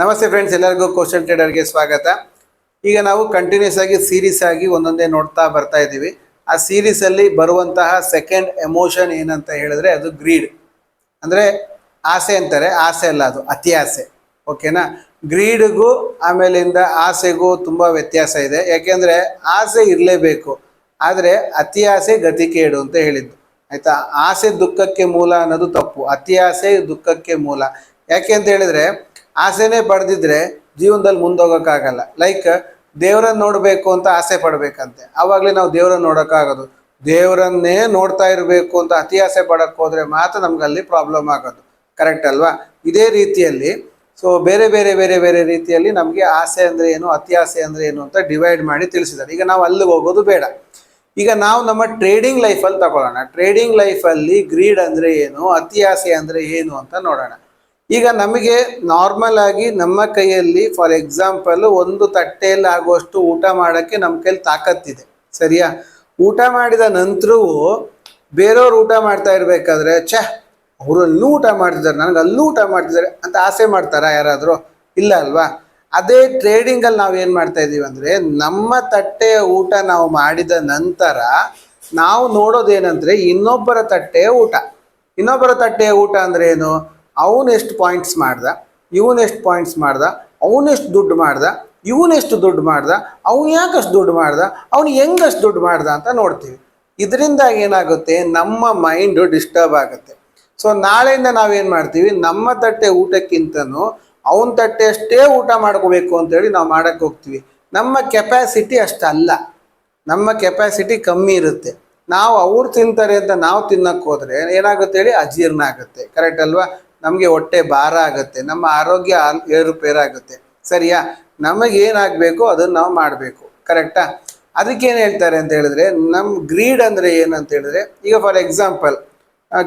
ನಮಸ್ತೆ ಫ್ರೆಂಡ್ಸ್ ಎಲ್ಲರಿಗೂ ಕ್ವಶನ್ ಟ್ರೇಡರ್ಗೆ ಸ್ವಾಗತ. ಈಗ ನಾವು ಕಂಟಿನ್ಯೂಸ್ ಆಗಿ ಸೀರೀಸ್ ಆಗಿ ಒಂದೊಂದೇ ನೋಡ್ತಾ ಬರ್ತಾ ಇದ್ದೀವಿ. ಆ ಸೀರೀಸ್ ಅಲ್ಲಿ ಬರುವಂತಹ ಸೆಕೆಂಡ್ ಎಮೋಷನ್ ಏನಂತ ಹೇಳಿದ್ರೆ ಅದು ಗ್ರೀಡ್ ಅಂದ್ರೆ ಆಸೆ ಅಂತಾರೆ, ಆಸೆ ಅಲ್ಲ ಅದು ಅತಿ ಆಸೆ ಓಕೆನಾ ಗ್ರೀಡ್ಗೂ ಆಮೇಲಿಂದ ಆಸೆಗೂ ತುಂಬಾ ವ್ಯತ್ಯಾಸ ಇದೆ. ಯಾಕೆಂದ್ರೆ ಆಸೆ ಇರಲೇಬೇಕು, ಆದರೆ ಅತಿ ಆಸೆ ಗತಿ ಕೇಡು ಅಂತ ಹೇಳಿದ್ದು. ಆಯ್ತಾ? ಆಸೆ ದುಃಖಕ್ಕೆ ಮೂಲ ಅನ್ನೋದು ತಪ್ಪು ಅತಿ ಆಸೆ ದುಃಖಕ್ಕೆ ಮೂಲ. ಯಾಕೆ ಅಂತ ಹೇಳಿದ್ರೆ ಆಸೆನೇ ಪಡೆದಿದ್ರೆ ಜೀವನದಲ್ಲಿ ಮುಂದೋಗಕ್ಕಾಗಲ್ಲ. ಲೈಕ್ ದೇವರನ್ನ ನೋಡಬೇಕು ಅಂತ ಆಸೆ ಪಡಬೇಕಂತೆ. ಆವಾಗಲೇ ನಾವು ದೇವರನ್ನ ನೋಡೋಕ್ಕಾಗೋದು. ದೇವರನ್ನೇ ನೋಡ್ತಾ ಇರಬೇಕು ಅಂತ ಅತಿ ಆಸೆ ಪಡಕ್ಕೆ ಹೋದ್ರೆ ಮಾತ್ರ ನಮ್ಗೆ ಅಲ್ಲಿ ಪ್ರಾಬ್ಲಮ್ ಆಗೋದು. ಕರೆಕ್ಟ್ ಅಲ್ವಾ? ಇದೇ ರೀತಿಯಲ್ಲಿ ಸೊ ಬೇರೆ ಬೇರೆ ಬೇರೆ ಬೇರೆ ರೀತಿಯಲ್ಲಿ ನಮಗೆ ಆಸೆ ಅಂದ್ರೆ ಏನು, ಅತಿ ಆಸೆ ಅಂದ್ರೆ ಏನು ಅಂತ ಡಿವೈಡ್ ಮಾಡಿ ತಿಳಿಸಿದ್ದಾರೆ. ಈಗ ನಾವು ಅಲ್ಲಿಗೆ ಹೋಗೋದು ಬೇಡ. ಈಗ ನಾವು ನಮ್ಮ ಟ್ರೇಡಿಂಗ್ ಲೈಫಲ್ಲಿ ತಗೊಳ್ಳೋಣ. ಟ್ರೇಡಿಂಗ್ ಲೈಫಲ್ಲಿ ಗ್ರೀಡ್ ಅಂದರೆ ಏನು, ಅತಿ ಆಸೆ ಅಂದರೆ ಏನು ಅಂತ ನೋಡೋಣ. ಈಗ ನಮಗೆ ನಾರ್ಮಲ್ ಆಗಿ ನಮ್ಮ ಕೈಯಲ್ಲಿ ಫಾರ್ ಎಕ್ಸಾಂಪಲ್ ಒಂದು ತಟ್ಟೆಯಲ್ಲಿ ಆಗುವಷ್ಟು ಊಟ ಮಾಡೋಕ್ಕೆ ನಮ್ಮ ಕೈಯಲ್ಲಿ ತಾಕತ್ತಿದೆ. ಸರಿಯಾ? ಊಟ ಮಾಡಿದ ನಂತರವೂ ಬೇರೆಯವ್ರು ಊಟ ಮಾಡ್ತಾ ಇರಬೇಕಾದ್ರೆ, ಛೆ, ಅವರು ಅಲ್ಲೂ ಊಟ ಮಾಡ್ತಿದ್ದಾರೆ, ನನಗೆ ಅಲ್ಲೂ ಊಟ ಮಾಡ್ತಿದ್ದಾರೆ ಅಂತ ಆಸೆ ಮಾಡ್ತಾರಾ ಯಾರಾದರೂ? ಇಲ್ಲ ಅಲ್ವಾ? ಅದೇ ಟ್ರೇಡಿಂಗಲ್ಲಿ ನಾವು ಏನು ಮಾಡ್ತಾ ಇದ್ದೀವಿ ಅಂದರೆ, ನಮ್ಮ ತಟ್ಟೆಯ ಊಟ ನಾವು ಮಾಡಿದ ನಂತರ ನಾವು ನೋಡೋದೇನಂದರೆ ಇನ್ನೊಬ್ಬರ ತಟ್ಟೆಯ ಊಟ. ಇನ್ನೊಬ್ಬರ ತಟ್ಟೆಯ ಊಟ ಅಂದರೆ ಏನು? ಅವನು ಎಷ್ಟು ಪಾಯಿಂಟ್ಸ್ ಮಾಡ್ದ, ಇವನು ಎಷ್ಟು ಪಾಯಿಂಟ್ಸ್ ಮಾಡ್ದ ಅವನೆಷ್ಟು ದುಡ್ಡು ಮಾಡ್ದ ಇವನೆಷ್ಟು ದುಡ್ಡು ಮಾಡ್ದ, ಅವನು ಯಾಕಷ್ಟು ದುಡ್ಡು ಮಾಡ್ದ, ಅವನು ಹೆಂಗಷ್ಟು ದುಡ್ಡು ಮಾಡ್ದ ಅಂತ ನೋಡ್ತೀವಿ. ಇದರಿಂದ ಏನಾಗುತ್ತೆ, ನಮ್ಮ ಮೈಂಡು ಡಿಸ್ಟರ್ಬ್ ಆಗುತ್ತೆ. ಸೊ ನಾಳೆಯಿಂದ ನಾವೇನು ಮಾಡ್ತೀವಿ, ನಮ್ಮ ತಟ್ಟೆ ಊಟಕ್ಕಿಂತನೂ ಅವನ ತಟ್ಟೆ ಅಷ್ಟೇ ಊಟ ಮಾಡ್ಕೋಬೇಕು ಅಂತೇಳಿ ನಾವು ಮಾಡೋಕ್ಕೆ ಹೋಗ್ತೀವಿ. ನಮ್ಮ ಕೆಪಾಸಿಟಿ ಅಷ್ಟಲ್ಲ. ನಮ್ಮ ಕೆಪಾಸಿಟಿ ಕಮ್ಮಿ ಇರುತ್ತೆ. ನಾವು ಅವ್ರು ತಿಂತಾರೆ ಅಂತ ನಾವು ತಿನ್ನಕ್ಕೆ ಹೋದರೆ ಏನಾಗುತ್ತೆ ಹೇಳಿ, ಅಜೀರ್ಣ ಆಗುತ್ತೆ. ಕರೆಕ್ಟ್ ಅಲ್ವಾ? ನಮಗೆ ಹೊಟ್ಟೆ ಭಾರ ಆಗುತ್ತೆ, ನಮ್ಮ ಆರೋಗ್ಯ ಏರುಪೇರಾಗುತ್ತೆ ಸರಿಯಾ? ನಮಗೆ ಏನಾಗಬೇಕು ಅದನ್ನು ನಾವು ಮಾಡಬೇಕು ಕರೆಕ್ಟಾ ಅದಕ್ಕೇನು ಹೇಳ್ತಾರೆ ಅಂತ ಹೇಳಿದ್ರೆ ನಮ್ಮ ಗ್ರೀಡ್ ಅಂದರೆ ಏನಂತ ಹೇಳಿದ್ರೆ, ಈಗ ಫಾರ್ ಎಕ್ಸಾಂಪಲ್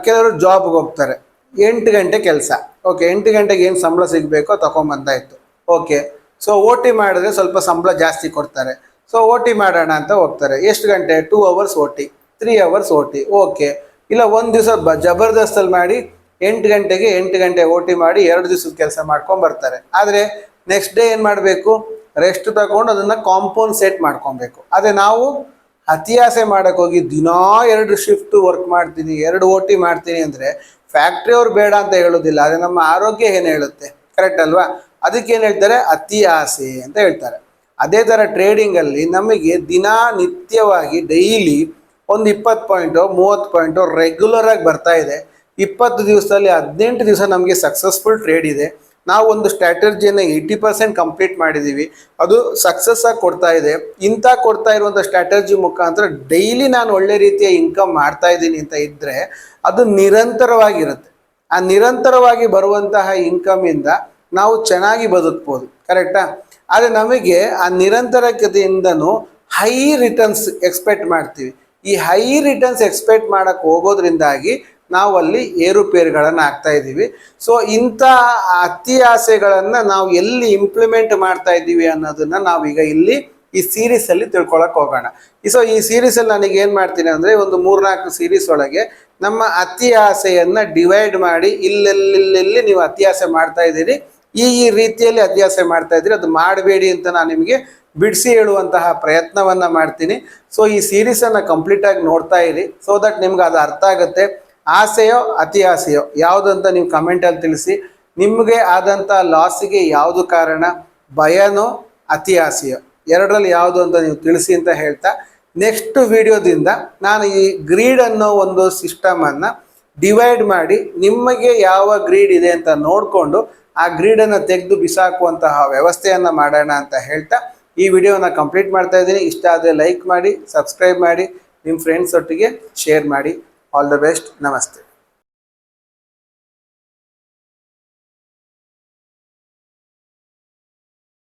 ಕೆಲವರು ಜಾಬ್ಗೆ ಹೋಗ್ತಾರೆ, ಎಂಟು ಗಂಟೆ ಕೆಲಸ ಓಕೆ ಎಂಟು ಗಂಟೆಗೆ ಏನು ಸಂಬಳ ಸಿಗಬೇಕೋ ತೊಗೊಂಬಂದಾಯಿತು ಓಕೆ ಸೊ ಓ ಟಿ ಮಾಡಿದ್ರೆ ಸ್ವಲ್ಪ ಸಂಬಳ ಜಾಸ್ತಿ ಕೊಡ್ತಾರೆ ಸೊ ಓ ಟಿ ಮಾಡೋಣ ಅಂತ ಹೋಗ್ತಾರೆ, ಎಷ್ಟು ಗಂಟೆ? Two hours O T three hours O T okay ಇಲ್ಲ ಒಂದು ದಿವಸ ಬ, ಜಬರ್ದಸ್ತಲ್ಲಿ ಮಾಡಿ ಎಂಟು ಗಂಟೆಗೆ ಎಂಟು ಗಂಟೆ ಓ ಟಿ ಮಾಡಿ ಎರಡು ದಿವಸದ ಕೆಲಸ ಮಾಡ್ಕೊಂಡು ಬರ್ತಾರೆ. ಆದರೆ ನೆಕ್ಸ್ಟ್ ಡೇ ಏನು ಮಾಡಬೇಕು? ರೆಸ್ಟ್ ತಗೊಂಡು ಅದನ್ನು ಸೆಟ್ ಮಾಡ್ಕೊಬೇಕು. ಅದೇ ನಾವು ಅತಿಯಾಸೆ ಆಸೆ ಮಾಡಕ್ಕೆ ಹೋಗಿ ದಿನಾ ಎರಡು ಶಿಫ್ಟ್ ವರ್ಕ್ ಮಾಡ್ತೀನಿ, ಎರಡು ಓ ಟಿ ಮಾಡ್ತೀನಿ ಅಂದರೆ ಫ್ಯಾಕ್ಟ್ರಿಯವ್ರು ಬೇಡ ಅಂತ ಹೇಳೋದಿಲ್ಲ. ಆದರೆ ನಮ್ಮ ಆರೋಗ್ಯ ಏನು ಹೇಳುತ್ತೆ? ಕರೆಕ್ಟ್ ಅಲ್ವಾ? ಅದಕ್ಕೆ ಏನು ಹೇಳ್ತಾರೆ? ಅತಿ ಆಸೆ ಅಂತ ಹೇಳ್ತಾರೆ. ಅದೇ ಥರ ಟ್ರೇಡಿಂಗಲ್ಲಿ ನಮಗೆ ದಿನಾ ನಿತ್ಯವಾಗಿ ಡೈಲಿ ಒಂದು ಇಪ್ಪತ್ತು ಪಾಯಿಂಟು ಮೂವತ್ತು ಪಾಯಿಂಟು ರೆಗ್ಯುಲರ್ ಆಗಿ ಬರ್ತಾ ಇದೆ. ಇಪ್ಪತ್ತು ದಿವಸದಲ್ಲಿ ಹದಿನೆಂಟು ದಿವಸ ನಮಗೆ ಸಕ್ಸಸ್ಫುಲ್ ಟ್ರೇಡ್ ಇದೆ. ನಾವು ಒಂದು ಸ್ಟ್ರಾಟಜಿಯನ್ನು ಏಯ್ಟಿ ಪರ್ಸೆಂಟ್ ಕಂಪ್ಲೀಟ್ ಮಾಡಿದ್ದೀವಿ ಅದು ಸಕ್ಸಸ್ ಆಗಿ ಕೊಡ್ತಾ ಇದೆ. ಇಂಥ ಕೊಡ್ತಾ ಇರುವಂಥ ಸ್ಟ್ರಾಟಜಿ ಮುಖಾಂತರ ಡೈಲಿ ನಾನು ಒಳ್ಳೆ ರೀತಿಯ ಇನ್ಕಮ್ ಮಾಡ್ತಾ ಇದ್ದೀನಿ ಅಂತ ಇದ್ದರೆ ಅದು ನಿರಂತರವಾಗಿರುತ್ತೆ. ಆ ನಿರಂತರವಾಗಿ ಬರುವಂತಹ ಇನ್ಕಮಿಂದ ನಾವು ಚೆನ್ನಾಗಿ ಬದುಕ್ಬೋದು. ಕರೆಕ್ಟಾ ಆದರೆ ನಮಗೆ ಆ ನಿರಂತರತೆಯಿಂದನೂ ಹೈ ರಿಟರ್ನ್ಸ್ ಎಕ್ಸ್ಪೆಕ್ಟ್ ಮಾಡ್ತೀವಿ. ಈ ಹೈ ರಿಟರ್ನ್ಸ್ ಎಕ್ಸ್ಪೆಕ್ಟ್ ಮಾಡೋಕ್ಕೆ ಹೋಗೋದ್ರಿಂದಾಗಿ ನಾವು ಅಲ್ಲಿ ಏರುಪೇರುಗಳನ್ನು ಆಗ್ತಾ ಇದ್ದೀವಿ. ಸೊ ಇಂಥ ಅತಿ ಆಸೆಗಳನ್ನು ನಾವು ಎಲ್ಲಿ ಇಂಪ್ಲಿಮೆಂಟ್ ಮಾಡ್ತಾ ಇದ್ದೀವಿ ಅನ್ನೋದನ್ನು ನಾವೀಗ ಇಲ್ಲಿ ಈ ಸೀರೀಸಲ್ಲಿ ತಿಳ್ಕೊಳಕ್ಕೆ ತಿಳ್ಕೊಳಕ್ ಹೋಗೋಣ. ಸೊ ಈ ಸೀರೀಸಲ್ಲಿ ನನಗೆ ಏನು ಮಾಡ್ತೀನಿ ಅಂದರೆ ಒಂದು ಮೂರ್ನಾಲ್ಕು ಸೀರೀಸ್ ಒಳಗೆ ನಮ್ಮ ಅತಿ ಆಸೆಯನ್ನು ಡಿವೈಡ್ ಮಾಡಿ ಇಲ್ಲೆಲ್ಲೆಲ್ಲಿ ನೀವು ಅತಿ ಆಸೆ ಮಾಡ್ತಾ ಇದ್ದೀರಿ. ಈ ಈ ರೀತಿಯಲ್ಲಿ ಅತಿ ಆಸೆ ಮಾಡ್ತಾ ಇದ್ದೀರಿ. ಅದು ಮಾಡಬೇಡಿ ಅಂತ ನಾನು ನಿಮಗೆ ಬಿಡಿಸಿ ಹೇಳುವಂತಹ ಪ್ರಯತ್ನವನ್ನು ಮಾಡ್ತೀನಿ. ಸೊ ಈ ಸೀರೀಸನ್ನು ಕಂಪ್ಲೀಟಾಗಿ ನೋಡ್ತಾ ಇರಿ. ಸೊ ದಟ್ ನಿಮ್ಗೆ ಅದು ಅರ್ಥ ಆಗುತ್ತೆ. ಆಸೆಯೋ, ಅತಿ ಆಸೆಯೋ ಯಾವುದು ಅಂತ ನೀವು ಕಮೆಂಟಲ್ಲಿ ತಿಳಿಸಿ. ನಿಮಗೆ ಆದಂಥ ಲಾಸಿಗೆ ಯಾವುದು ಕಾರಣ? ಭಯನೋ, ಅತಿ ಆಸೆಯೋ? ಎರಡರಲ್ಲಿ ಯಾವುದು ಅಂತ ನೀವು ತಿಳಿಸಿ ಅಂತ ಹೇಳ್ತಾ ನೆಕ್ಸ್ಟ್ ವಿಡಿಯೋದಿಂದ ನಾನು ಈ ಗ್ರೀಡ್ ಅನ್ನೋ ಒಂದು ಸಿಸ್ಟಮನ್ನು ಡಿವೈಡ್ ಮಾಡಿ ನಿಮಗೆ ಯಾವ ಗ್ರೀಡ್ ಇದೆ ಅಂತ ನೋಡಿಕೊಂಡು ಆ ಗ್ರೀಡನ್ನು ತೆಗೆದು ಬಿಸಾಕುವಂತಹ ವ್ಯವಸ್ಥೆಯನ್ನು ಮಾಡೋಣ ಅಂತ ಹೇಳ್ತಾ, ಈ ವಿಡಿಯೋನ ಕಂಪ್ಲೀಟ್ ಮಾಡ್ತಾ ಇದ್ದೀನಿ. ಇಷ್ಟ ಆದರೆ ಲೈಕ್ ಮಾಡಿ ಸಬ್ಸ್ಕ್ರೈಬ್ ಮಾಡಿ ನಿಮ್ಮ ಫ್ರೆಂಡ್ಸ್ ಒಟ್ಟಿಗೆ ಶೇರ್ ಮಾಡಿ. ಆಲ್ ದ ಬೆಸ್ಟ್ ನಮಸ್ತೆ